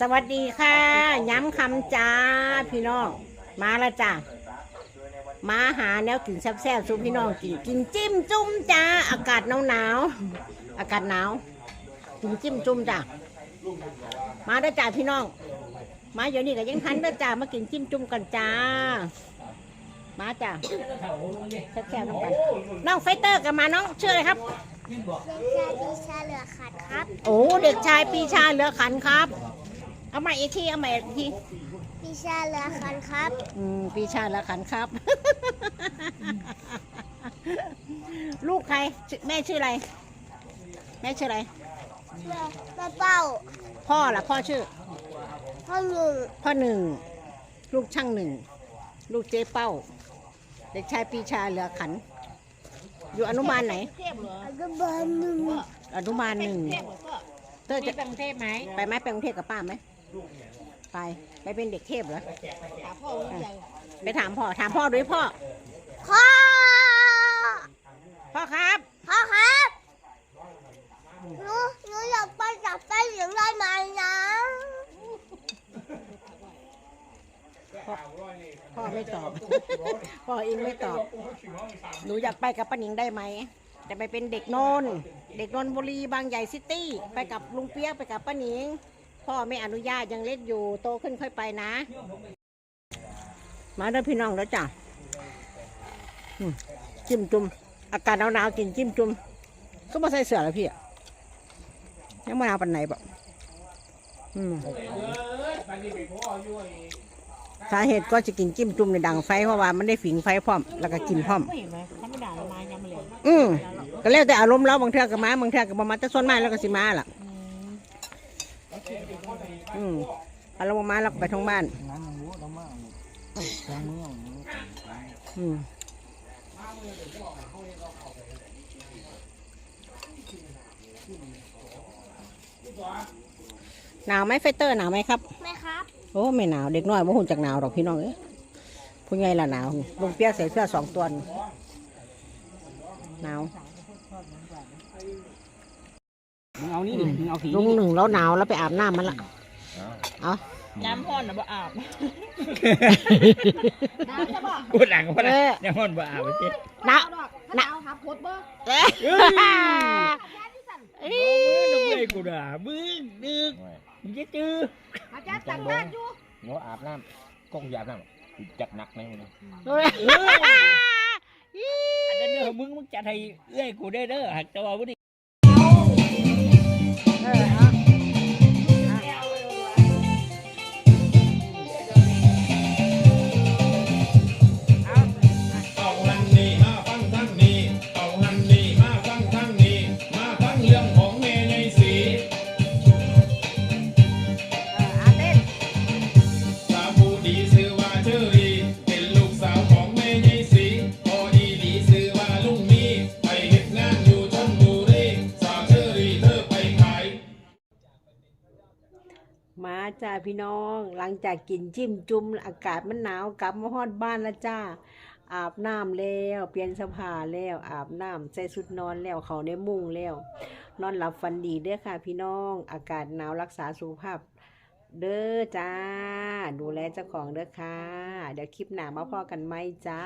สวัสดีค่ะ ย้ำคำจ้าพี่น้อง มาแล้วจ้ามาหาแนวกินแซ่บๆสู้พี่น้องกินกินจิ้มจุ่มจ้า อากาศหนาวหนาวๆอากาศหนาวกินจิ้มจุ่มจ้ามาเด้จ้าพี่น้อง มาเดี๋ยวนี้ก็ยังทันเด้จ้ามากินจิ้มจุ่มกันจ้า มาจ้าแซ่บๆน้องกันน้องไฟเตอร์กันมาน้องเชื่ออะไรครับ เด็กชายปีชาเหลือขัดครับ โอ้เด็กชายปีชาเหลือขันครับ เอาใหม่อีกทีเอาใหม่อีกทีปีชาเหลือขันครับอืมปีชาเหลือขันครับ ลูกใครชื่อแม่ชื่ออะไร แม่ชื่ออะไรแม่แม่เป้า พ่อล่ะพ่อชื่อ พ่อหนึ่งพ่อหนึ่งลูกช่างหนึ่งลูกเจ๊เป้า เด็กชายปีชาเหลือขัน อยู่อนุบาลไหนอนุบาลหนึ่งอนุบาลหนึ่งเตอร์จะไปกรุงเทพไหมไปไหมไปกรุงเทพกับป้าไหมไป ไปเป็นเด็กเทพเหรอ ถามพ่อว่ายังไปถามพ่อ ถามพ่อด้วยพ่อ พ่อ พ่อครับพ่อครับหนูหนูอยากไปจับไปเหลืองได้ไหมนะ พ่อไม่ตอบ พ่อเองไม่ตอบ หนูอยากไปกับป้าหนิงได้ไหม จะไปเป็นเด็กโนนเด็กนนทบุรีบางใหญ่ซิตี้ ไปกับลุงเปียกไปกับป้าหนิง พ่อไม่อนุญาตยังเล็กอยู่โตขึ้นค่อยไปนะ มาเด้อพี่น้องแล้วจ้ะจิ้มจุ่มอากาศหนาวๆกินจิ้มจุ่มก็มาใส่เสื้อแล้วพี่อะยังมาเอาปันไหนบอกอืม สาเหตุก็จะกินจิ้มจุ่มในดังไฟเพราะว่ามันได้ฝิงไฟพร้อมแล้วก็กินพร้อมไม่เห็นไหมถ้าไม่ด่าเรามายังมาเลยอืมก็แล้วแต่อารมณ์เราบางเทื่อก็มาบางเทื่อก็บ่มาแต่ส่วนมากแล้วก็สิมาล่ะ อืมอารมณ์บ่มาเราก็ไปท้องบ้านอืมหนาวไหมไฟเตอร์หนาวไหมครับแม่ครับโอ้ไม่หนาวเด็กน้อยบ่หุ่นจากหนาวหรอกพี่น้องเอ้ยผู้ใหญ่ละหนาวลุงเปียกใส่เสื้อสองตัวนี่หนาวมึงเอานี่ดิมึงเอาผีลุงหนึ่งแล้วหนาวแล้วไปอาบน้ำมันละเอาน้ำพ่อนนะบ่อาบกูหลังก็ได้ยังมันบ่อาบสิหนาวหนาวครับโคตรบ่เอ้ยเอ้มึงยเลยกูด่ามึงดึกมึงจะจื้ออาจารย์ตังบ้านอยู่ งออาบน้ำก้องอาบน้ำจัดหนักนะมึงเอ้ยเอ้ยอันนั้นเด้อมึงมึงจัดให้เอ้ยกูได้เด้อหักแต่ว่าบ่ไมาจ้าพี่น้อง หลังจากกินจิ้มจุ่มอากาศมันหนาวกลับมาฮอดบ้านแล้วจ้า อาบน้ำแล้ว เปลี่ยนเสภาแล้ว อาบน้ำใส่ชุดนอนแล้วเขาในมุ้งแล้ว นอนหลับฝันดีเด้อค่ะพี่น้อง อากาศหนาวรักษาสุขภาพ เด้อจ้า ดูแลเจ้าของเด้อค่ะ เดี๋ยวคลิปหน้ามาพอกันไหมจ้า